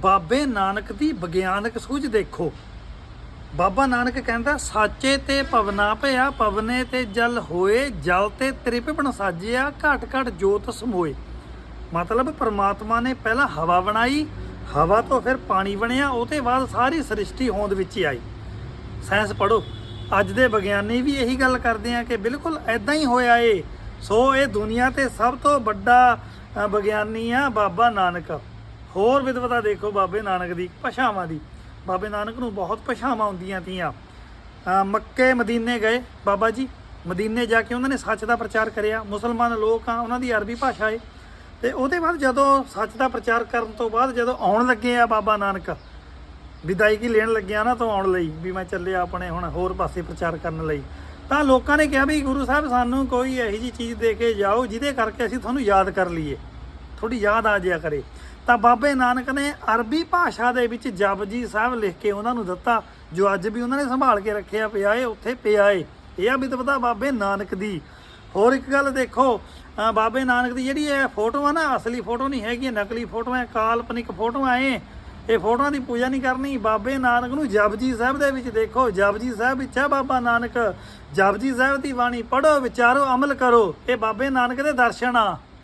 ਬਾਬੇ ਨਾਨਕ ਦੀ ਵਿਗਿਆਨਕ ਸੂਝ ਦੇਖੋ। ਬਾਬਾ ਨਾਨਕ ਕਹਿੰਦਾ, ਸਾਚੇ ਤੇ ਪਵਨਾ ਭਇਆ ਪਵਨੇ ਤੇ ਜਲ ਹੋਏ, ਜਲ ਤੇ ਤ੍ਰਿਪਵਨ ਸਾਜਿਆ, ਘਟ ਘਟ ਜੋਤ ਸਮੋਏ। ਮਤਲਬ ਪਰਮਾਤਮਾ ਨੇ ਪਹਿਲਾਂ ਹਵਾ ਬਣਾਈ, ਹਵਾ ਤੋਂ ਫਿਰ ਪਾਣੀ ਬਣਿਆ, ਉਹਦੇ ਬਾਅਦ ਸਾਰੀ ਸ੍ਰਿਸ਼ਟੀ ਹੋਂਦ ਵਿੱਚ ਹੀ ਆਈ। ਸਾਇੰਸ ਪੜੋ ਅੱਜ ਦੇ ਵਿਗਿਆਨੀ ਵੀ ਇਹੀ ਗੱਲ ਕਰਦੇ ਆ ਕਿ ਬਿਲਕੁਲ ਐਦਾਂ ਹੀ ਹੋਇਆ ਏ। ਸੋ ਇਹ ਦੁਨੀਆ ਤੇ ਸਭ ਤੋਂ ਵੱਡਾ ਵਿਗਿਆਨੀ ਆ ਬਾਬਾ ਨਾਨਕ। ਹੋਰ ਵਿਦਵਤਾ ਦੇਖੋ ਬਾਬੇ ਨਾਨਕ ਦੀ, ਭਾਸ਼ਾਵਾਂ ਦੀ। ਬਾਬੇ ਨਾਨਕ ਨੂੰ ਬਹੁਤ ਭਾਸ਼ਾਵਾਂ ਹੁੰਦੀਆਂ ਤੀਆਂ। ਮੱਕੇ ਮਦੀਨੇ ਗਏ। ਬਾਬਾ ਜੀ, ਮਦੀਨੇ ਜਾ ਕੇ ਉਹਨਾਂ ਨੇ ਸੱਚ ਦਾ ਪ੍ਰਚਾਰ ਕਰਿਆ। ਮੁਸਲਮਾਨ ਲੋਕ ਆ, ਉਹਨਾਂ ਦੀ ਅਰਬੀ ਭਾਸ਼ਾ ਏ। ਤੇ ਉਹਦੇ ਬਾਅਦ ਜਦੋਂ ਸੱਚ ਦਾ ਪ੍ਰਚਾਰ ਕਰਨ ਤੋਂ ਬਾਅਦ ਜਦੋਂ ਆਉਣ ਲੱਗੇ ਆ ਬਾਬਾ ਨਾਨਕ ਵਿਦਾਇਗੀ ਲੈਣ ਲੱਗਿਆ ਨਾ ਤੋਂ ਆਉਣ ਲਈ, ਵੀ ਮੈਂ ਚੱਲਿਆ ਆਪਣੇ ਹੁਣ ਹੋਰ ਪਾਸੇ ਪ੍ਰਚਾਰ ਕਰਨ ਲਈ। ਤਾਂ ਲੋਕਾਂ ਨੇ ਕਿਹਾ ਵੀ ਗੁਰੂ ਸਾਹਿਬ, ਸਾਨੂੰ ਕੋਈ ਇਹੋ ਜੀ ਚੀਜ਼ ਦੇ ਕੇ ਜਾਓ, ਜਿਹਦੇ ਕਰਕੇ ਅਸੀਂ ਤੁਹਾਨੂੰ ਯਾਦ ਕਰ ਲਈਏ। ਥੋੜੀ ਯਾਦ ਆ ਜਾਇਆ ਕਰੇ। ਤਾਂ ਬਾਬੇ ਨਾਨਕ ਨੇ ਅਰਬੀ ਭਾਸ਼ਾ ਦੇ ਵਿੱਚ ਜਪਜੀ ਸਾਹਿਬ ਲਿਖ ਕੇ ਉਹਨਾਂ ਨੂੰ ਦਿੱਤਾ, ਜੋ ਅੱਜ ਵੀ ਉਹਨਾਂ ਨੇ ਸੰਭਾਲ ਕੇ ਰੱਖਿਆ ਪਿਆ ਏ, ਉੱਥੇ ਪਿਆ ਏ। ਇਹ ਆ ਵਿਦਵਤਾ ਬਾਬੇ ਨਾਨਕ ਦੀ। ਹੋਰ ਇੱਕ ਗੱਲ ਦੇਖੋ ਬਾਬੇ ਨਾਨਕ ਦੀ ਜਿਹੜੀ ਇਹ ਫੋਟੋ ਆ ਨਾ, ਅਸਲੀ ਫੋਟੋ ਨਹੀਂ ਹੈਗੀ ਨਕਲੀ ਫੋਟੋਆਂ ਕਾਲਪਨਿਕ ਫੋਟੋਆਂ ਏ ਇਹ। ਫੋਟੋਆਂ ਦੀ ਪੂਜਾ ਨਹੀਂ ਕਰਨੀ। ਬਾਬੇ ਨਾਨਕ ਨੂੰ ਜਪਜੀ ਸਾਹਿਬ ਦੇ ਵਿੱਚ ਦੇਖੋ, ਜਪਜੀ ਸਾਹਿਬ ਵਿੱਚ ਹੈ ਬਾਬਾ ਨਾਨਕ। ਜਪਜੀ ਸਾਹਿਬ ਦੀ ਬਾਣੀ ਪੜੋ ਵਿਚਾਰੋ, ਅਮਲ ਕਰੋ। ਇਹ ਬਾਬੇ ਨਾਨਕ ਦੇ ਦਰਸ਼ਨ ਆ।